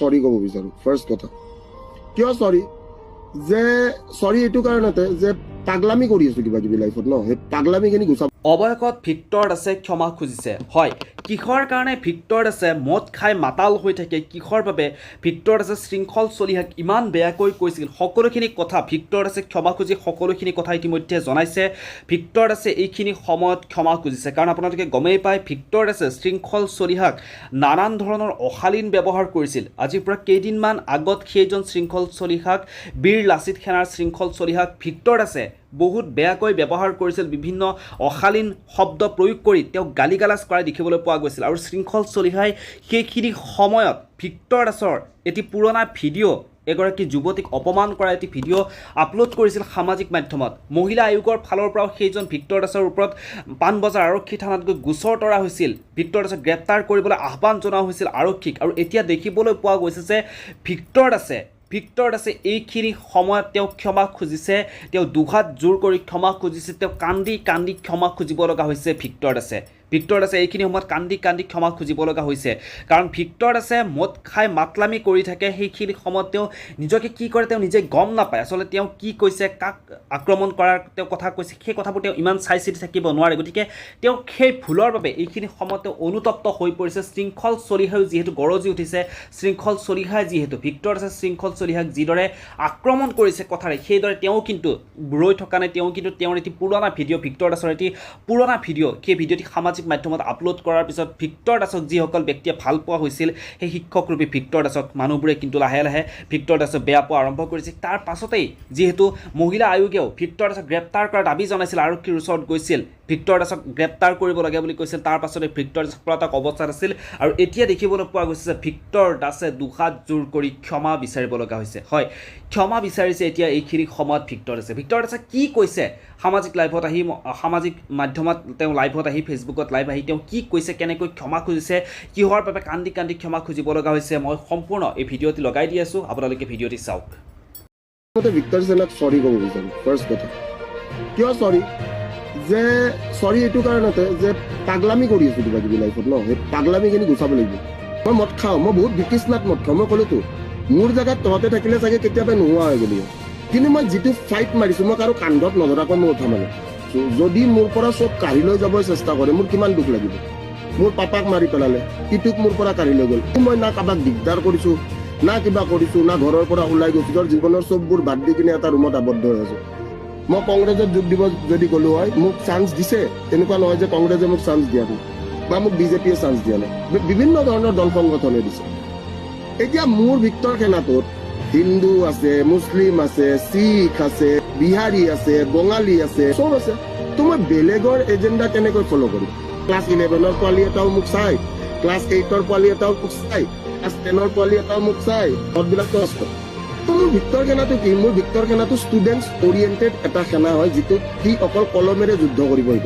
চৰি ক'ব বিচাৰোঁ। ফাৰ্ষ্ট কথা। কিয় চৰি যে চৰি এইটো কাৰণতে যে পাগলামি কৰি আছো কিবা কিবি লাইফত ন, সেই পাগলামিখিনি গুচাব অৱশেষত ভিক্টৰ দাসে ক্ষমা খুজিছে। হয়, কিহৰ কাৰণে ভিক্টৰ দাসে মদ খাই মাতাল হৈ থাকে, কিহৰ বাবে? ভিক্টৰ দাসে শৃংখল চলিহাক ইমান বেয়াকৈ কৈছিল। সকলোখিনি কথা ভিক্টৰ দাসে ক্ষমা খুজি সকলোখিনি কথা ইতিমধ্যে জনাইছে। ভিক্টৰ দাসে এইখিনি সময়ত ক্ষমা খুজিছে। কাৰণ আপোনালোকে গমেই পায়, ভিক্টৰ দাসে শৃংখল চলিহাক নানান ধৰণৰ অশালীন ব্যৱহাৰ কৰিছিল। আজিৰ পৰা কেইদিনমান আগত সেইজন শৃংখল চলিহাক, বীৰ লাচিত সেনাৰ শৃংখল চলিহাক ভিক্টৰ দাসে বহুত বেয়াকৈ ব্যৱহাৰ কৰিছিল, বিভিন্ন অশালীন শব্দ প্ৰয়োগ কৰি তেওঁক গালি গালাজ কৰা দেখিবলৈ পোৱা গৈছিল। আৰু শৃংখল চলিহাই সেইখিনি সময়ত ভিক্টৰ দাসৰ এটি পুৰণা ভিডিঅ' এগৰাকী যুৱতীক অপমান কৰা এটি ভিডিঅ' আপলোড কৰিছিল সামাজিক মাধ্যমত। মহিলা আয়োগৰ ফালৰ পৰাও সেইজন ভিক্টৰ দাসৰ ওপৰত পাণবজাৰ আৰক্ষী থানাত গৈ গোচৰ তৰা হৈছিল। ভিক্টৰ দাসক গ্ৰেপ্তাৰ কৰিবলৈ আহ্বান জনোৱা হৈছিল আৰক্ষীক। আৰু এতিয়া দেখিবলৈ পোৱা গৈছে যে ভিক্টৰ দাসে ভিক্টৰ দাসে এইখিনি সময়ত তেওঁ ক্ষমা খুজিছে, তেওঁ দুহাত জোৰ কৰি ক্ষমা খুজিছে, তেওঁ কান্দি কান্দি ক্ষমা খুজিব লগা হৈছে ভিক্টৰ দাসে ভিক্টৰ দাসে এইখিনি সময়ত কান্দি কান্দি ক্ষমা খুজিব লগা হৈছে। কাৰণ ভিক্টৰ দাসে মদ খাই মাতলামি কৰি থাকে, সেইখিনি সময়ত তেওঁ নিজকে কি কৰে তেওঁ নিজে গম নাপায়। আচলতে তেওঁ কি কৈছে, কাক আক্ৰমণ কৰাৰ তেওঁ কথা কৈছে, সেই কথাবোৰ তেওঁ ইমান চাই চিতি থাকিব নোৱাৰে। গতিকে তেওঁ সেই ভুলৰ বাবে এইখিনি সময়ত তেওঁ অনুতপ্ত হৈ পৰিছে। শৃংখল চলিহায়ো যিহেতু গৰজি উঠিছে, শৃংখল চলিহাই যিহেতু ভিক্টৰ দাসে শৃংখল চলিহাক যিদৰে আক্ৰমণ কৰিছে কথাৰে, সেইদৰে তেওঁ কিন্তু ৰৈ থকা নাই। তেওঁ কিন্তু তেওঁৰ এটি পুৰণা ভিডিঅ' ভিক্টৰ দাসৰ এটি পুৰণা ভিডিঅ' সেই ভিডিঅ'টি সামাজিক মাধ্যমত আপলোড কৰাৰ পিছত ভিক্টৰ দাসক যিসকল ব্যক্তিয়ে ভালো পোৱা হৈছিল, সেই শিক্ষকৰূপী ভিক্টৰ দাসক মানুহবোৰে কিন্তু লাহে লাহে ভিক্টৰ দাসক বেয়া পোৱা আৰম্ভ কৰিছিল তাৰ পাছতেই যিহেতু মহিলা আয়োগেও ভিক্টৰ দাসক গ্ৰেপ্তাৰ কৰাৰ দাবি জনাইছিল, আৰক্ষীৰ ওচৰত গৈছিল। ভিক্টৰ দাসক গ্ৰেপ্তাৰ কৰিব লাগে বুলি কৈছিল। তাৰ পাছতে ভিক্টৰ দাস পলাতক অৱস্থাত আছিল আৰু এতিয়া দেখিবলৈ পোৱা গৈছে যে ভিক্টৰ দাসে দুহাত জোৰ কৰি ক্ষমা বিচাৰিব লগা হৈছে। হয়, ক্ষমা বিচাৰিছে এতিয়া এইখিনি সময়ত ভিক্টৰ দাসে। ভিক্টৰ দাসে কি কৈছে? সামাজিক লাইভত আহি, সামাজিক মাধ্যমত তেওঁ লাইভত আহি, ফেচবুকত লাইভ আহি তেওঁ কি কৈছে, কেনেকৈ ক্ষমা খুজিছে, কিহৰ বাবে কান্দি কান্দি ক্ষমা খুজিব লগা হৈছে, মই সম্পূৰ্ণ এই ভিডিঅ'টি লগাই দি আছোঁ। আপোনালোকে ভিডিঅ'টি চাওক। ভিক্টৰ চেনাক চৰি ক'ব বিচাৰোঁ ফাৰ্ষ্ট কথা। কিয় চৰি? যে চৰি এইটো কাৰণতে যে পাগলামি কৰি আছো কিবা কিবি লাইফত ন সেই পাগলামিখিনি গুচাব লাগিব। মই মদ খাওঁ মই বহুত বিতৃষ্ণাত মদ খাওঁ মই ক'লোতো মোৰ জেগাত তহঁতে থাকিলে চাগে কেতিয়াবা নোহোৱা হৈ গ'লি। কিন্তু মই যিটো ফাইট মাৰিছো মই কাৰো কান্ধত নধৰাকৈ মই উঠা মানে। যদি মোৰ পৰা চব কাঢ়ি লৈ যাবলৈ চেষ্টা কৰে মোৰ কিমান দুখ লাগিব। মোৰ পাপাক মাৰি পেলালে ইটোক মোৰ পৰা কাঢ়ি লৈ গ'ল। মই না কাৰোবাক দিগদাৰ কৰিছো না কিবা কৰিছো না ঘৰৰ পৰা ওলাই গৈছো জীৱনৰ চববোৰ বাদ দি কিনে এটা ৰুমত আবদ্ধ হৈ আছো। মই কংগ্ৰেছত যোগ দিব যদি গ'লো হয়, মোক চান্স দিছে। তেনেকুৱা নহয় যে কংগ্ৰেছে মোক চান্স দিয়া নাই, বা মোক বিজেপিয়ে চান্স দিয়া নাই। বিভিন্ন ধৰণৰ দল সংগঠনে দিছে। এতিয়া মোৰ ভিক্টৰ সেনাটোত হিন্দু আছে, মুছলিম আছে, শিখ আছে, বিহাৰী আছে, বঙালী আছে, চব আছে। তো মই বেলেগৰ এজেণ্ডা কেনেকৈ ফ'ল' কৰিম? ক্লাছ ইলেভেনৰ পোৱালি এটাও মোক চাই, ক্লাছ এইটৰ পোৱালি এটাও মোক চাই, ক্লাছ টেনৰ পোৱালি এটাও মোক চাই। পদবিলাকতো আছে। মোৰ ভিক্টৰ সেনাটো কি? মোৰ ভিক্টৰ সেনাটো ষ্টুডেণ্টছ অৰিয়েণ্টেড এটা সেনা হয় যিটো সি অকল কলমেৰে যুদ্ধ কৰিব।